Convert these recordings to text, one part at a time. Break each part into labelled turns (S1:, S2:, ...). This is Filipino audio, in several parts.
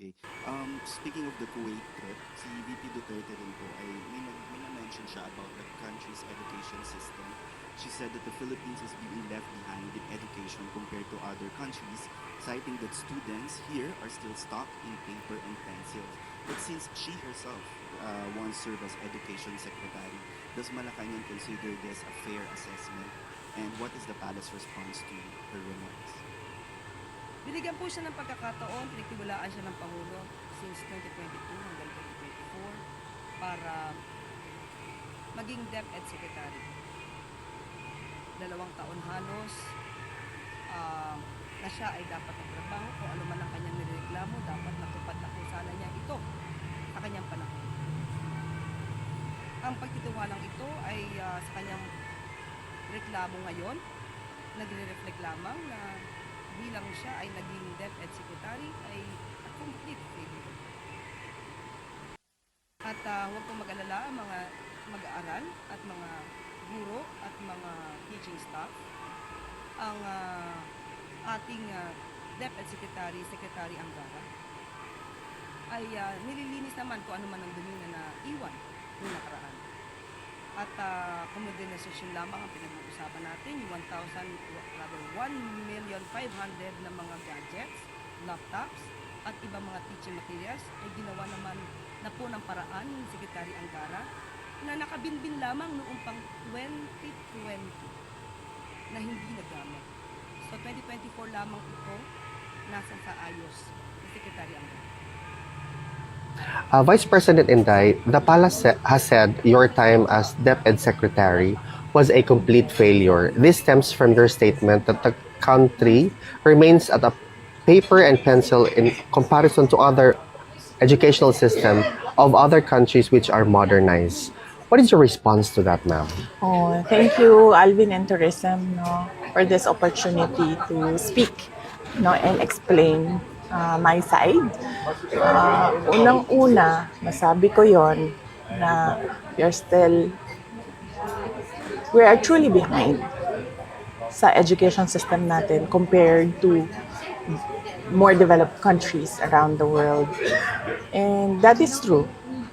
S1: Okay. Um, speaking of the Kuwait trip, si VP Duterte rin po ay may, nag- may na-mention siya about the country's education system. She said that the Philippines is being left behind in education compared to other countries, citing that students here are still stuck in paper and pencils. But since she herself uh, once served as education secretary, does Malacanang consider this a fair assessment? And what is the palace response to her remarks?
S2: Binigyan po siya ng pagkakataon, pinagtiwalaan siya ng Pangulo since 2022 hanggang 2024 para maging DepEd Secretary. Dalawang taon halos ah, na siya ay dapat magtrabaho kung ano man ang kanyang nireklamo, dapat natupad na po sana niya ito sa kanyang panahon. Ang pagtitiwalang ito ay ah, sa kanyang reklamo ngayon, nagre-reflect lamang na bilang siya ay naging DepEd Secretary ay a complete failure. At uh, huwag pong mag-alala mga mag-aaral at mga guro at mga teaching staff. Ang ah, ating ah, DepEd Secretary, Secretary Angara, ay ah, nililinis naman kung ano man ang dumi na naiwan noong nakaraan. At uh, kumodernization lamang ang pinag-uusapan natin, yung 1,000, rather 1,500,000 na mga gadgets, laptops, at ibang mga teaching materials ay ginawa naman na po ng paraan ng Secretary Angara na nakabinbin lamang noong pang 2020 na hindi nagamit. So 2024 lamang ito nasa sa ayos ni Secretary Angara.
S3: Uh, Vice President Inday, the palace has said your time as DepEd Secretary was a complete failure. This stems from your statement that the country remains at a paper and pencil in comparison to other educational system of other countries which are modernized. What is your response to that, ma'am?
S4: Oh, thank you, Alvin and Tourism, no, for this opportunity to speak, no, and explain uh, my side. Uh, unang-una, masabi ko yon na we are still, we are truly behind sa education system natin compared to more developed countries around the world. And that is true.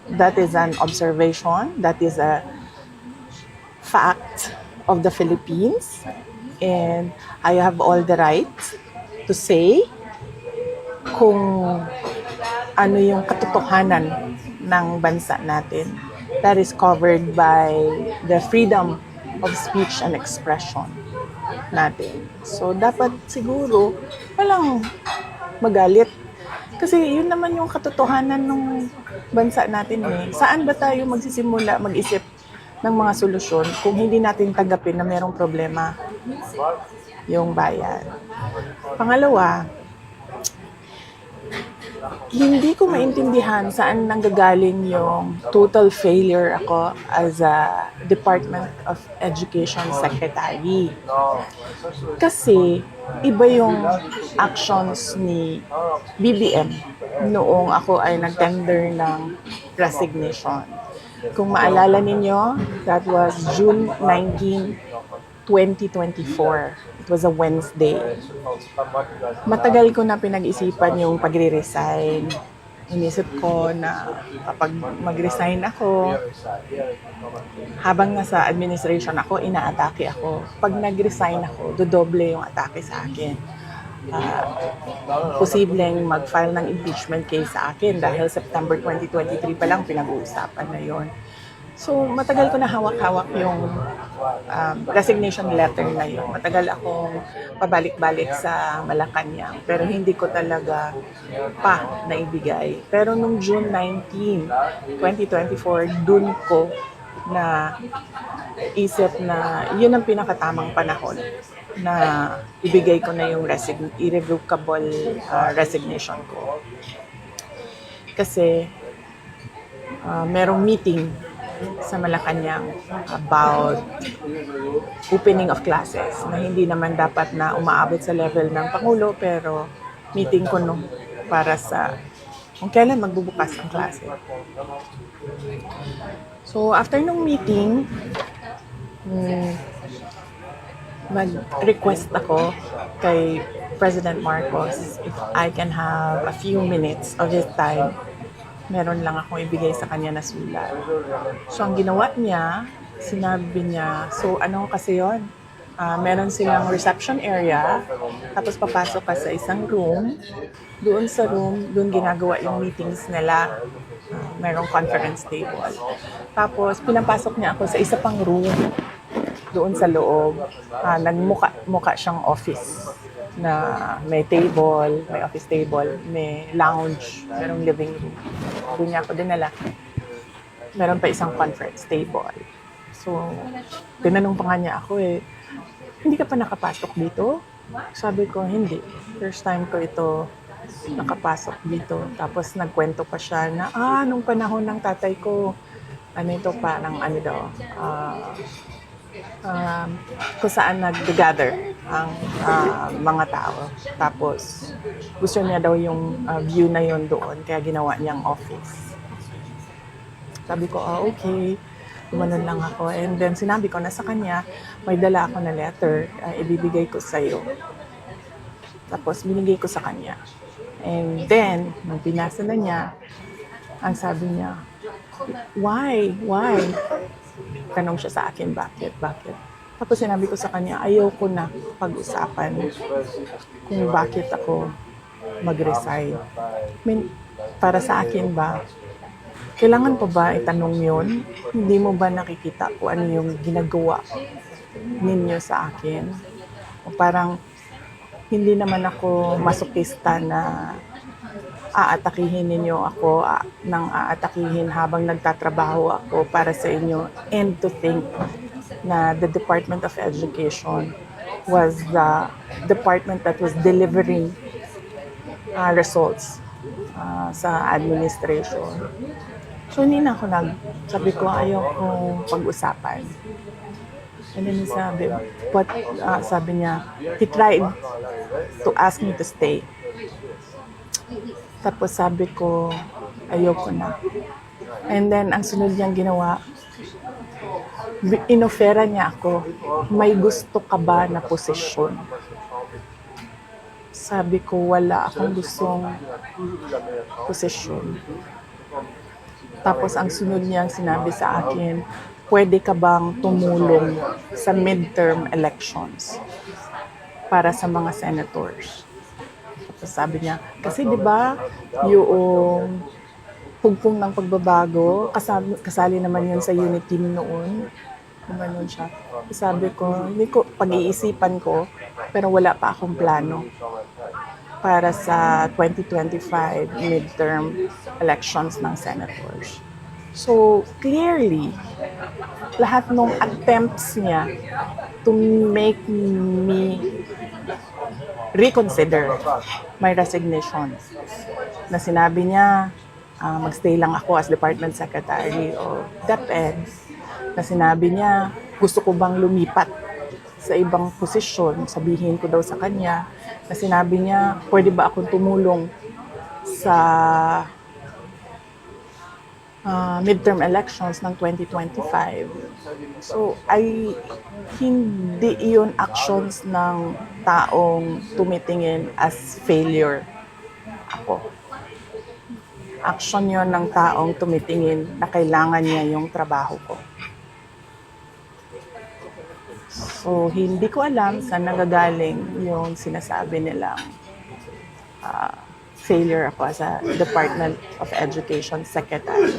S4: That is an observation. That is a fact of the Philippines. And I have all the right to say kung ano yung katotohanan ng bansa natin that is covered by the freedom of speech and expression natin. So, dapat siguro walang magalit. Kasi yun naman yung katotohanan ng bansa natin eh. Saan ba tayo magsisimula mag-isip ng mga solusyon kung hindi natin tanggapin na merong problema yung bayan. Pangalawa, hindi ko maintindihan saan nanggagaling yung total failure ako as a Department of Education Secretary. Kasi iba yung actions ni BBM noong ako ay nag-tender ng resignation. Kung maalala ninyo, that was June 19, 2024. It was a Wednesday. Matagal ko na pinag-isipan yung pagre-resign. Inisip ko na kapag mag-resign ako, habang nasa administration ako, inaatake ako. Pag nag-resign ako, dodoble yung atake sa akin. Ah, posibleng mag-file ng impeachment case sa akin dahil September 2023 pa lang pinag-uusapan na yon. So, matagal ko na hawak-hawak yung um, resignation letter na yun. Matagal akong pabalik-balik sa Malacanang, pero hindi ko talaga pa naibigay. Pero nung June 19, 2024, dun ko na isip na yun ang pinakatamang panahon na ibigay ko na yung resign irrevocable uh, resignation ko. Kasi uh, merong meeting sa Malacanang about opening of classes na hindi naman dapat na umaabot sa level ng Pangulo pero meeting ko no para sa kung kailan magbubukas ang klase. So after nung meeting, mm, mag-request ako kay President Marcos if I can have a few minutes of his time. Meron lang akong ibigay sa kanya na sulat. So, ang ginawa niya, sinabi niya, so ano kasi yon? Ah, meron silang reception area, tapos papasok ka sa isang room. Doon sa room, doon ginagawa yung meetings nila. Ah, merong conference table. Tapos, pinapasok niya ako sa isa pang room doon sa loob. Ah, nagmuka muka siyang office na may table, may office table, may lounge, merong living room. Doon niya ako dinala. Meron pa isang conference table. So, tinanong pa nga niya ako eh, hindi ka pa nakapasok dito? Sabi ko, hindi. First time ko ito nakapasok dito. Tapos nagkwento pa siya na, ah, nung panahon ng tatay ko, ano ito parang ano daw, ah, um, kung saan nag-gather ang ah, mga tao. Tapos, gusto niya daw yung ah, view na yon doon, kaya ginawa niyang office. Sabi ko, ah, okay. Gumanon lang ako. And then, sinabi ko na sa kanya, may dala ako na letter, ah, ibibigay ko sa iyo. Tapos, binigay ko sa kanya. And then, nung pinasa na niya, ang sabi niya, why? Why? Tanong siya sa akin, bakit? Bakit? Tapos sinabi ko sa kanya, ayaw ko na pag-usapan kung bakit ako mag-resign. I mean, para sa akin ba, kailangan pa ba itanong yon? Hindi mo ba nakikita kung ano yung ginagawa ninyo sa akin? O parang, hindi naman ako masokista na aatakihin ninyo ako nang aatakihin habang nagtatrabaho ako para sa inyo and to think na the Department of Education was the department that was delivering ah, results ah, sa administration. So hindi na ako nag, sabi ko ayaw kong pag-usapan. And then sabi, what, ah, sabi niya, he tried to ask me to stay. Tapos sabi ko, ayoko na. And then, ang sunod niyang ginawa, inofera niya ako, may gusto ka ba na posisyon? Sabi ko, wala akong gustong posisyon. Tapos ang sunod niyang sinabi sa akin, pwede ka bang tumulong sa midterm elections para sa mga senators? Sabi niya, kasi di ba yung pugpong ng pagbabago, kasali, kasali naman yun sa unit team noon. Gumanon siya. Sabi ko, hindi ko, pag-iisipan ko, pero wala pa akong plano para sa 2025 midterm elections ng senators. So, clearly, lahat ng attempts niya to make me reconsider my resignation. Na sinabi niya, ah, magstay lang ako as Department Secretary o DepEd. Na sinabi niya, gusto ko bang lumipat sa ibang posisyon, sabihin ko daw sa kanya, na sinabi niya, pwede ba akong tumulong sa ah, midterm elections ng 2025. So, ay hindi iyon actions ng taong tumitingin as failure ako. Action yon ng taong tumitingin na kailangan niya yung trabaho ko. So, hindi ko alam saan nagagaling yung sinasabi nilang ah, failure ako as a Department of Education Secretary.